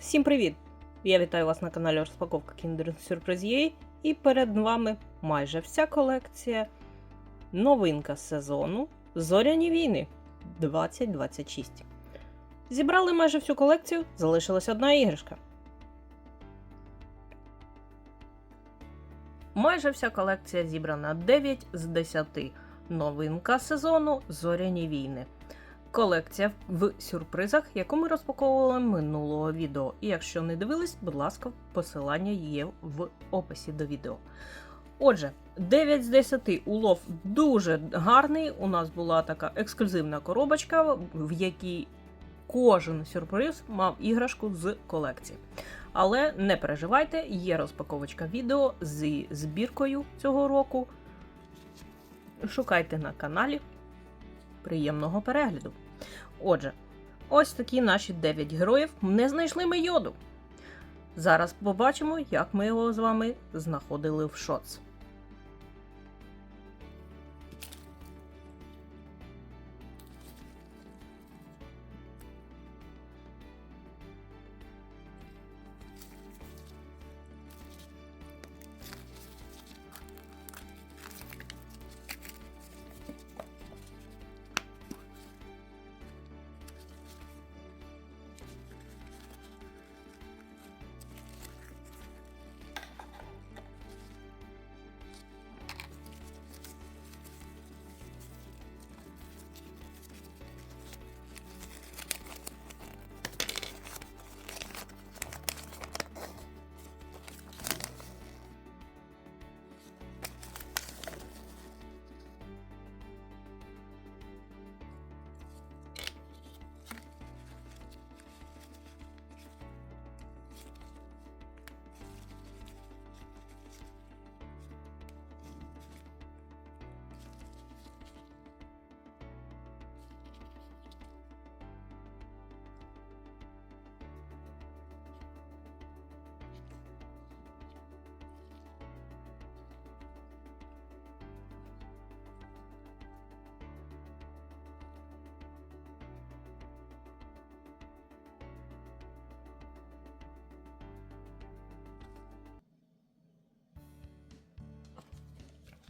Всім привіт! Я вітаю вас на каналі Розпаковка Kinder Surprise.ua і перед вами майже вся колекція новинка сезону Зоряні війни 2026. Зібрали майже всю колекцію, залишилась одна іграшка. Майже вся колекція зібрана 9 з 10. Новинка сезону Зоряні війни. Колекція в сюрпризах, яку ми розпаковували минулого відео. І якщо не дивились, будь ласка, посилання є в описі до відео. Отже, 9 з 10 улов дуже гарний. У нас була така ексклюзивна коробочка, в якій кожен сюрприз мав іграшку з колекції. Але не переживайте, є розпаковочка відео з збіркою цього року. Шукайте на каналі. Приємного перегляду. Отже, ось такі наші 9 героїв не знайшли ми йоду. Зараз побачимо, як ми його з вами знаходили в шоц.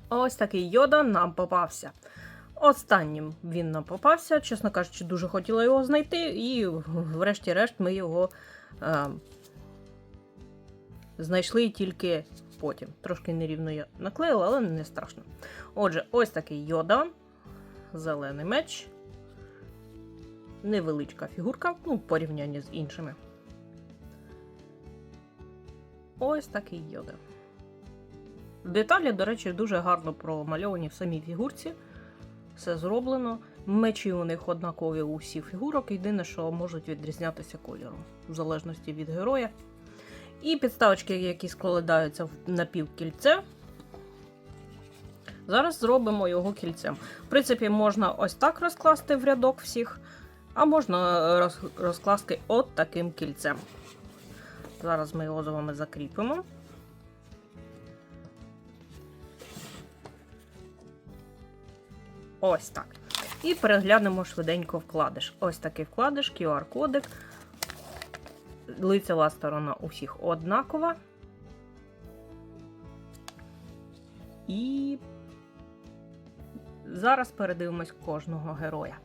Ось такий йода нам попався. Останнім він нам попався, чесно кажучи, дуже хотіла його знайти, і врешті-решт ми його е, знайшли тільки потім. Трошки нерівно я наклеїла, але не страшно. Отже, ось такий йода, зелений меч, невеличка фігурка, ну, в порівнянні з іншими. Ось такий йода. Деталі, до речі, дуже гарно промальовані в самій фігурці. Все зроблено. Мечі у них однакові у всіх фігурок, єдине, що можуть відрізнятися кольором, в залежності від героя. І підставочки, які складаються в напівкільце. Зараз зробимо його кільцем. В принципі, можна ось так розкласти в рядок всіх, а можна розкласти от таким кільцем. Зараз ми його з вами закріпимо. Ось так. І переглянемо швиденько вкладиш. Ось такий вкладиш, QR-кодик. Лицева сторона у всіх однакова. І зараз передивимось кожного героя.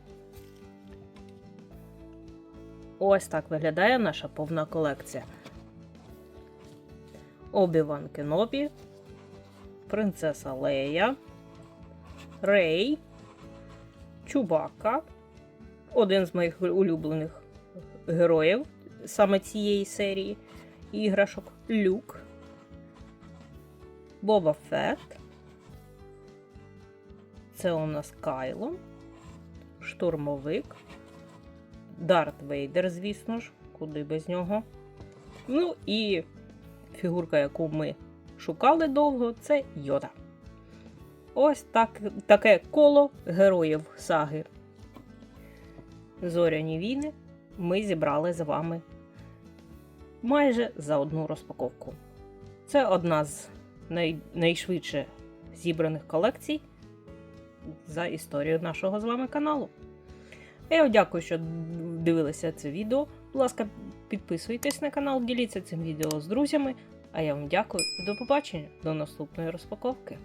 Ось так виглядає наша повна колекція. Обі-Ван Кенобі, Принцеса Лея, Рей, Чубака, один з моїх улюблених героїв саме цієї серії іграшок Люк, Боба Фетт. Це у нас Кайло, Штурмовик, Дарт Вейдер, звісно ж, куди без нього. Ну і фігурка, яку ми шукали довго, це Йода. Ось так, таке коло героїв саги. Зоряні війни ми зібрали з вами майже за одну розпаковку. Це одна з най, найшвидше зібраних колекцій за історію нашого з вами каналу. Я вам дякую, що дивилися це відео. Будь ласка, Підписуйтесь на канал, діліться цим відео з друзями. А я вам дякую і до побачення до наступної розпаковки.